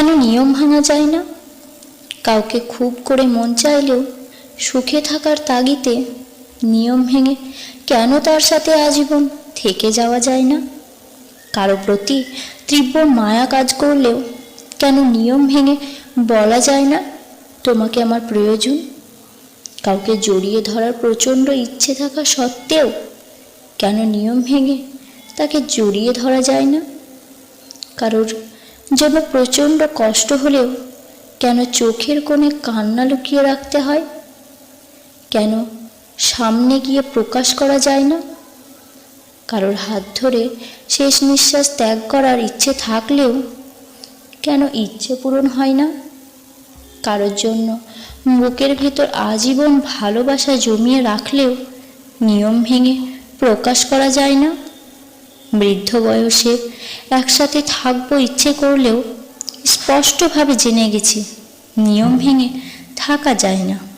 কেন নিয়ম ভাঙা যায় না? কাউকে খুব করে মন চাইলেও সুখে থাকার তাগিতে নিয়ম ভেঙে কেন তার সাথে আজীবন থেকে যাওয়া যায় না? কারও প্রতি তীব্র মায়া কাজ করলেও কেন নিয়ম ভেঙে বলা যায় না, তোমাকে আমার প্রয়োজন কাউকে জড়িয়ে ধরার প্রচণ্ড ইচ্ছে থাকা সত্ত্বেও কেন নিয়ম ভেঙে তাকে জড়িয়ে ধরা যায় না? কারোর জন্য প্রচণ্ড কষ্ট হলেও কেন চোখের কোণে কান্না লুকিয়ে রাখতে হয়? কেন সামনে গিয়ে প্রকাশ করা যায় না? কারোর হাত ধরে শেষ নিঃশ্বাস ত্যাগ করার ইচ্ছে থাকলেও কেন ইচ্ছে পূরণ হয় না? কারোর জন্য বুকের ভেতর আজীবন ভালোবাসা জমিয়ে রাখলেও নিয়ম ভেঙে প্রকাশ করা যায় না? বৃদ্ধ বয়সে একসাথে থাকব ইচ্ছে করলেও স্পষ্টভাবে জেনে গেছি নিয়ম ভেঙে থাকা যায় না।